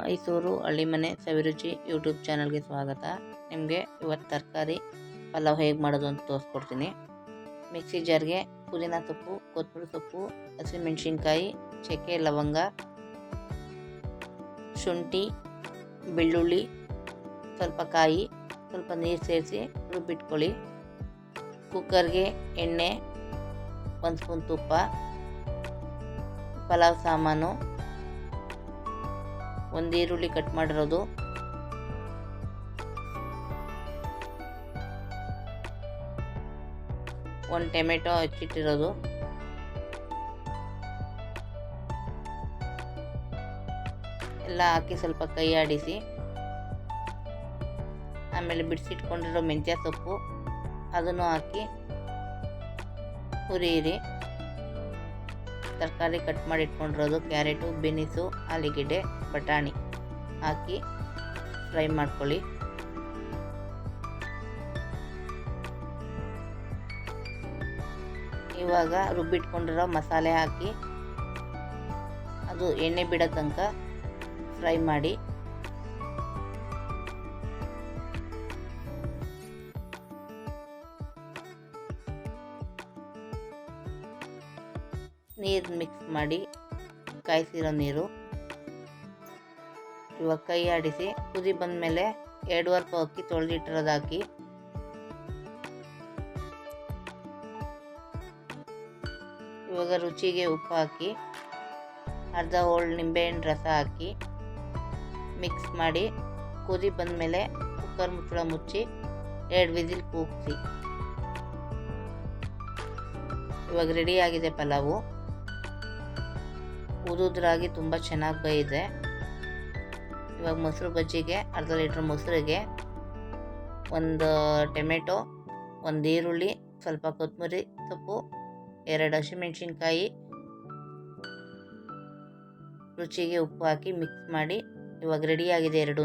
ಮೈಸೂರು ಹಳ್ಳಿಮನೆ ಸವಿರುಚಿ YouTube ಚಾನಲ್ಗೆ ಸ್ವಾಗತ. ನಿಮಗೆ ಇವತ್ತು ತರಕಾರಿ ಪಲಾವ್ ಹೇಗೆ ಮಾಡೋದು ಅಂತ ತೋರಿಸ್ಕೊಡ್ತೀನಿ. ಮಿಕ್ಸಿ ಜಾರ್ಗೆ ಪುದೀನ ಸೊಪ್ಪು ಕೊತ್ತಂಬರಿ ಸೊಪ್ಪು, ಹಸಿಮೆಣ್ಸಿನ್ಕಾಯಿ, ಚಕ್ಕೆ, ಲವಂಗ, ಶುಂಠಿ, ಬೆಳ್ಳುಳ್ಳಿ, ಸ್ವಲ್ಪ ಕಾಯಿ, ಸ್ವಲ್ಪ ನೀರು ಸೇರಿಸಿ ರುಬ್ಬಿಟ್ಕೊಳ್ಳಿ. ಕುಕ್ಕರ್ಗೆ ಎಣ್ಣೆ, ಒಂದು ಸ್ಪೂನ್ ತುಪ್ಪ, ಪಲಾವ್ ಸಾಮಾನು ಒಂದು ಈರುಳ್ಳಿ ಕಟ್ ಮಾಡಿರೋದು. ಒಂದು ಟೊಮೆಟೊ ಹಚ್ಚಿಟ್ಟಿರೋದು. ಎಲ್ಲ ಹಾಕಿ ಸ್ವಲ್ಪ ಕೈ ಆಡಿಸಿ. ಆಮೇಲೆ ಬಿಡಿಸಿಟ್ಕೊಂಡಿರೋ ಮೆಂತ್ಯ ಸೊಪ್ಪು, ಅದನ್ನು ಹಾಕಿ ಹುರಿಯಿರಿ. ತರಕಾರಿ ಕಟ್ ಮಾಡಿ ಇಟ್ಕೊಂಡಿರೋದು ಕ್ಯಾರೆಟು, ಬೆನಿಸು, ಆಲೂಗೆಡ್ಡೆ, ಬಟಾಣಿ. ಹಾಕಿ ಫ್ರೈ ಮಾಡ್ಕೊಳ್ಳಿ. ಇವಾಗ ರುಬ್ಬಿಟ್ಕೊಂಡಿರೋ ಮಸಾಲೆ ಹಾಕಿ ಅದು ಎಣ್ಣೆ ಬಿಡೋ ತನಕ ಫ್ರೈ ಮಾಡಿ ನೀರು ಮಿಕ್ಸ್ ಮಾಡಿ ಕಾಯಿಸಿರೋ ನೀರು. ಇವಾಗ ಕೈ ಆಡಿಸಿ, ಕುದಿ ಬಂದ ಮೇಲೆ ಎರಡುವರೆ ಪಾವು ಅಕ್ಕಿ ತೊಳೆದಿಟ್ಟಿರೋದು ಹಾಕಿ. ಇವಾಗ ರುಚಿಗೆ ಉಪ್ಪು ಹಾಕಿ, ಅರ್ಧ ಹೋಳು ನಿಂಬೆಹಣ್ಣು ರಸ ಹಾಕಿ ಮಿಕ್ಸ್ ಮಾಡಿ, ಕುದಿ ಬಂದಮೇಲೆ ಕುಕ್ಕರ್ ಮುಚ್ಚಳ ಮುಚ್ಚಿ ಎರಡು ವಿಸಿಲ್ ಕೂಗಿಸಿ. ಇವಾಗ ರೆಡಿ ಆಗಿದೆ ಪಲಾವು. ಉದುದ್ರಾಗಿ ತುಂಬ ಚೆನ್ನಾಗಿ ಬೇಯಿದೆ ಇವಾಗ ಮೊಸರು ಬಜ್ಜಿಗೆ, ಅರ್ಧ ಲೀಟ್ರ್ ಮೊಸರಿಗೆ ಒಂದು ಟೊಮೆಟೊ, ಒಂದು ಈರುಳ್ಳಿ, ಸ್ವಲ್ಪ ಕೊತ್ತಂಬರಿ ಸೊಪ್ಪು, ಎರಡು ಹಸಿಮೆಣಸಿನ್ಕಾಯಿ, ರುಚಿಗೆ ಉಪ್ಪು ಹಾಕಿ ಮಿಕ್ಸ್ ಮಾಡಿ ಇವಾಗ ರೆಡಿಯಾಗಿದೆ ಎರಡೂ